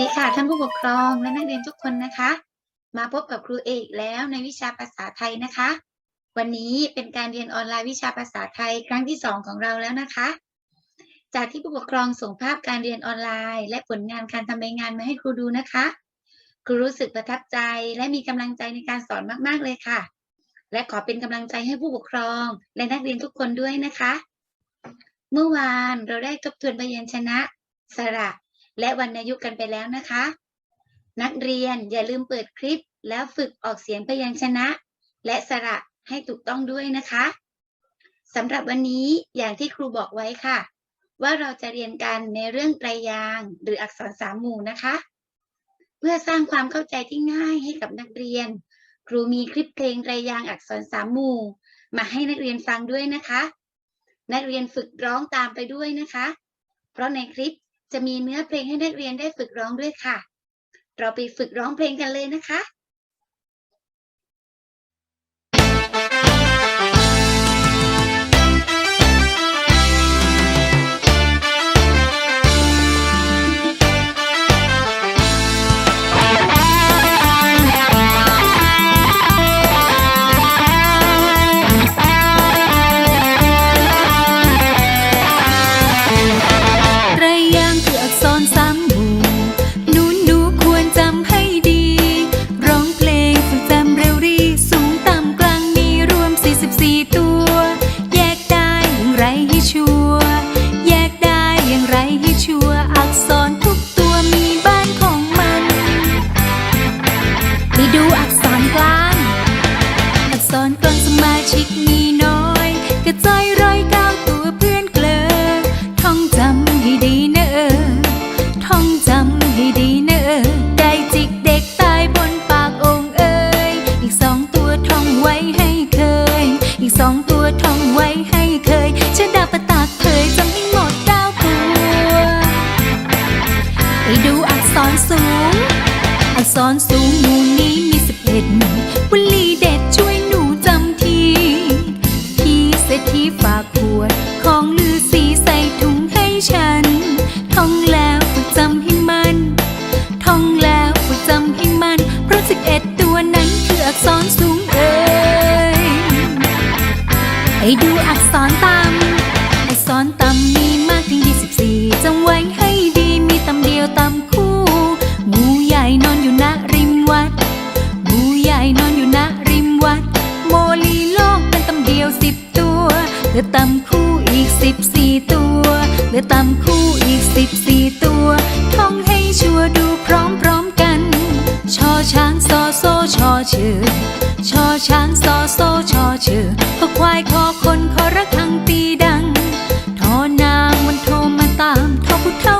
ดีค่ะท่านผู้ปกครองและนักเรียนทุกคนนะคะ มาพบกับครูเอกแล้วในวิชาภาษาไทยนะคะ วันนี้เป็นการเรียนออนไลน์วิชาภาษาไทยครั้งที่สองของเราแล้วนะคะ จากที่ผู้ปกครองส่งภาพการเรียนออนไลน์ และผลงานการทำใบงานมาให้ครูดูนะคะครูรู้สึกประทับใจและมีกำลังใจในการสอนมาก ๆ เลยค่ะ และขอเป็นกำลังใจให้ผู้ปกครอง และนักเรียนทุกคนด้วยนะคะ เมื่อวานเราได้ทบทวนพยัญชนะ สระ และวรรณยุกต์กันไปแล้วนะคะ นักเรียนอย่าลืมเปิดคลิปแล้วฝึกออกเสียงพยัญชนะ และสระให้ถูกต้องด้วยนะคะสำหรับวันนี้อย่างที่ครูบอกไว้ค่ะ ว่าเราจะเรียนกันในเรื่องไตรยางหรืออักษรสามหมู่นะคะ เพื่อสร้างความเข้าใจที่ง่ายให้กับนักเรียน ครูมีคลิปเพลงไตรยางอักษรสามหมู่ มาให้นักเรียนฟังด้วยนะคะ นักเรียนฝึกร้องตามไปด้วยนะคะ เพราะในคลิป จะมีเนื้อเพลงให้นักเรียนได้ฝึกร้องด้วยค่ะ เราไปฝึกร้องเพลงกันเลยนะคะ ชัวร์ดูพร้อมๆกัน ชอช้างซอโซชอเชื่อ ชอช้างซอโซชอเชื่อขอควายคอคนขอระฆังตีดัง ทอนางมันโทรมาตามทอผู้เท่า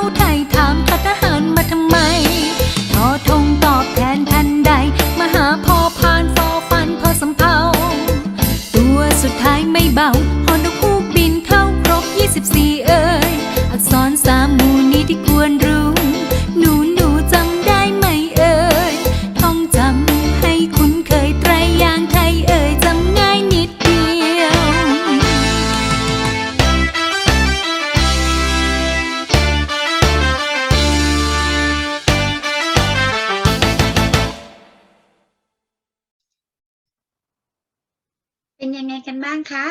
างคะ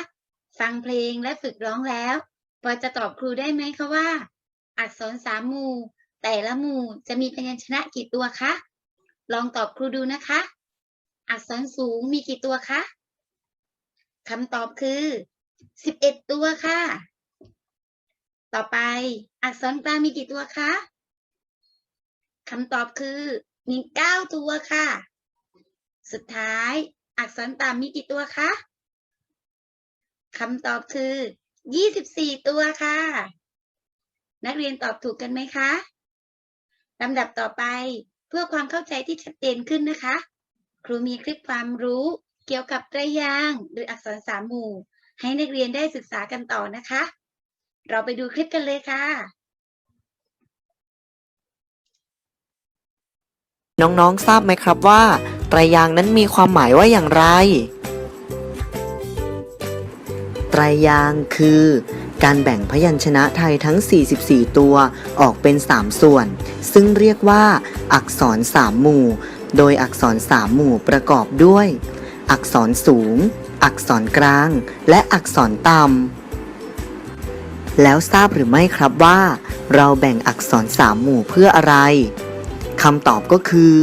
ฟังเพลงและฝึกร้องแล้วพอจะตอบครูได้ไหมคะว่า อักษรสามหมู่ แต่ละหมู่จะมีพยัญชนะกี่ตัวคะ ลองตอบครูดูนะคะ อักษรสูงมีกี่ตัวคะคำตอบคือสิบเอ็ดตัวค่ะ ต่อไปอักษรกลางมีกี่ตัวคะคำตอบคือมีเก้าตัวค่ะ สุดท้าย อักษรต่ำมีกี่ตัวคะ คำตอบคือ 24 ตัวค่ะ นักเรียนตอบถูกกันไหมคะลำดับต่อไปเพื่อความเข้าใจที่ชัดเจนขึ้นนะคะ ครูมีคลิปความรู้เกี่ยวกับไตรยางหรืออักษรสามหมู่ ให้นักเรียนได้ศึกษากันต่อนะคะ เราไปดูคลิปกันเลยค่ะ น้องๆทราบไหมครับว่าไตรยางนั้นมีความหมายว่าอย่างไร ไตรยางคือ การแบ่งพยัญชนะไทยทั้ง 44 ตัวออกเป็น 3 ส่วน ซึ่งเรียกว่า อักษร3หมู่ โดยอักษร3หมู่ประกอบด้วย อักษรสูง อักษรกลาง และอักษรต่ำ แล้วทราบหรือไม่ครับว่า เราแบ่งอักษร3หมู่เพื่ออะไรคำตอบก็คือ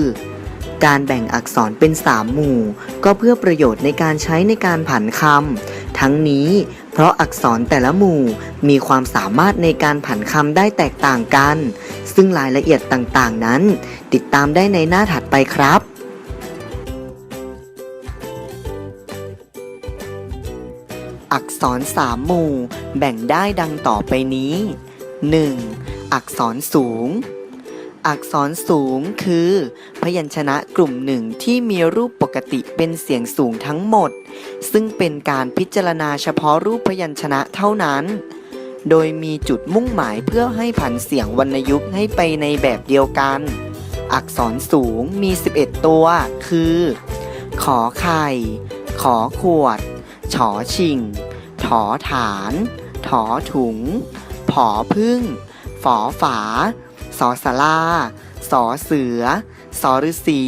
การแบ่งอักษรเป็น3หมู่ ก็เพื่อประโยชน์ในการใช้ในการผันคำ ทั้งนี้ เพราะอักษรแต่ละหมู่มีความสามารถในการผันคำได้แตกต่างกัน ซึ่งรายละเอียดต่างๆนั้น ติดตามได้ในหน้าถัดไปครับอักษรสามหมู่ แบ่งได้ดังต่อไปนี้ 1. อักษรสูง อักษรสูงคือ พยัญชนะกลุ่มหนึ่งที่มีรูปปกติเป็นเสียงสูงทั้งหมด ซึ่งเป็นการพิจารณาเฉพาะรูปพยัญชนะเท่านั้น โดยมีจุดมุ่งหมายเพื่อให้ผันเสียงวรรณยุกต์ให้ไปในแบบเดียวกัน อักษรสูงมี 11 ตัว คือ ขอไข่ ขอขวด ฉอชิง ถอฐาน ถอถุง ผอพึ่ง ฝอฝา สอสลาสอเสือ สอฤษี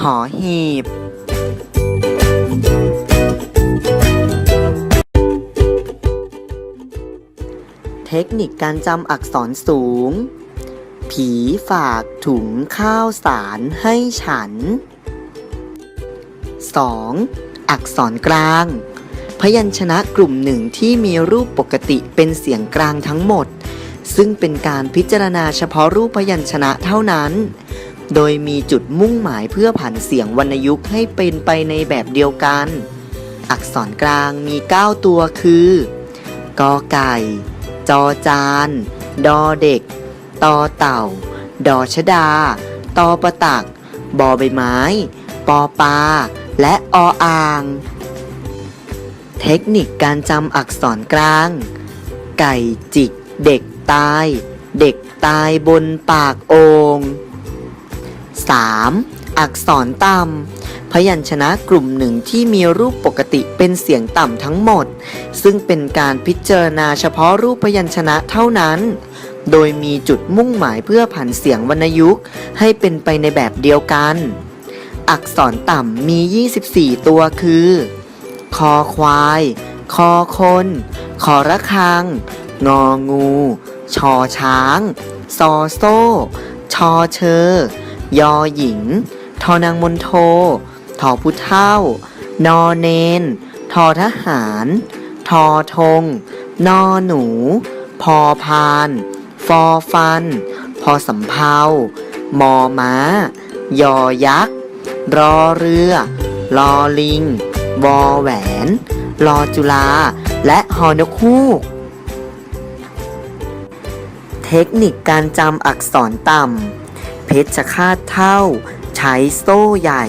หอหีบ เทคนิคการจำอักษรสูง ผีฝากถุงข้าวสารให้ฉัน 2. อักษรกลาง พยัญชนะกลุ่มหนึ่งที่มีรูปปกติเป็นเสียงกลางทั้งหมด ซึ่งเป็นการพิจารณาเฉพาะรูปพยัญชนะเท่านั้น โดยมีจุดมุ่งหมายเพื่อผันเสียงวรรณยุกต์ให้เป็นไปในแบบเดียวกัน อักษรกลางมี 9 ตัวคือกอไก่ จอจาน ดอเด็ก ตอเต่า ดอชดา ตอประตัก บอใบไม้ ปอปลา และออ่าง เทคนิคการจำอักษรกลาง ไก่จิก เด็ก ตาย เด็กตายบนปากโอง 3. อักษรต่ำพยัญชนะกลุ่มหนึ่งที่มีรูปปกติเป็นเสียงต่ำทั้งหมด ซึ่งเป็นการพิจารณาเฉพาะรูปพยัญชนะเท่านั้น โดยมีจุดมุ่งหมายเพื่อผันเสียงวรรณยุกต์ให้เป็นไปในแบบเดียวกัน อักษรต่ำมี 24 ตัวคือ คอควาย คอคนขอระฆัง งองู ชอช้าง ซอโซ่ ชอเชอยอหญิง ทอนางมนโททอผู้เท่า นอเนน ทอทหาร ทอทงนอหนู พอพาน ฟอฟัน พอสำเภามอม้า ยอยักษ์ รอเรือ ลอลิง วอแหวน ลอจุฬาและฮอนกฮูก เทคนิคการจำอักษรต่ำ เพชรคาตเท่า ใช้โซ่ใหญ่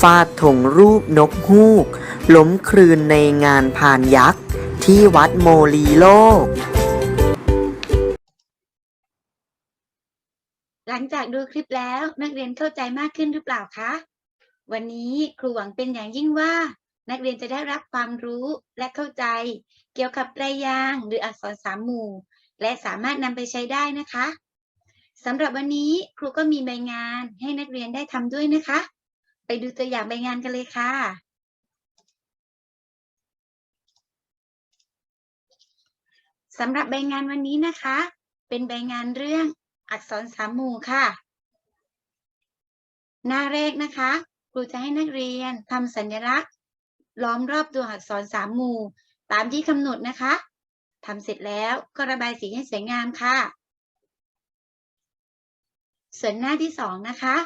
ฟาดธงรูปนกฮูก ล้มคลืนในงานพานยักษ์ ที่วัดโมลีโลก หลังจากดูคลิปแล้วนักเรียนเข้าใจมากขึ้นหรือเปล่าคะ วันนี้ครูหวังเป็นอย่างยิ่งว่า นักเรียนจะได้รับความรู้และเข้าใจ เกี่ยวกับไตรยางค์หรืออักษรสามหมู่ และสามารถนำไปใช้ได้นะคะสำหรับวันนี้ครูก็มีใบงานให้นักเรียนได้ทำด้วยนะคะ ไปดูตัวอย่างใบงานกันเลยค่ะ สำหรับใบงานวันนี้นะคะ เป็นใบงานเรื่องอักษรสามหมู่ค่ะ หน้าแรกนะคะ ครูจะให้นักเรียนทำสัญลักษณ์ ล้อมรอบตัวอักษรสามหมู่ ตามที่กำหนดนะคะ ทำเสร็จแล้วก็ระบายสีให้สวยงามค่ะ ส่วนหน้าที่สองนะคะ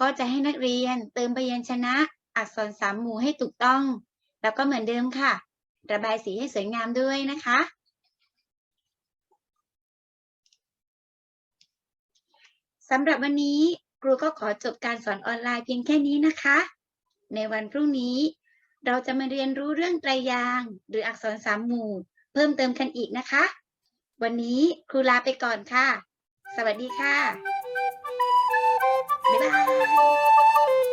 ก็จะให้นักเรียนเติมพยัญชนะอักษรสามหมู่ให้ถูกต้อง แล้วก็เหมือนเดิมค่ะ ระบายสีให้สวยงามด้วยนะคะ สำหรับวันนี้ครูก็ขอจบการสอนออนไลน์เพียงแค่นี้นะคะ ในวันพรุ่งนี้ เราจะมาเรียนรู้เรื่องไตรยาง หรืออักษรสามหมู่ เพิ่มเติมกันอีกนะคะ วันนี้ครูลาไปก่อนค่ะ สวัสดีค่ะ บ๊ายบาย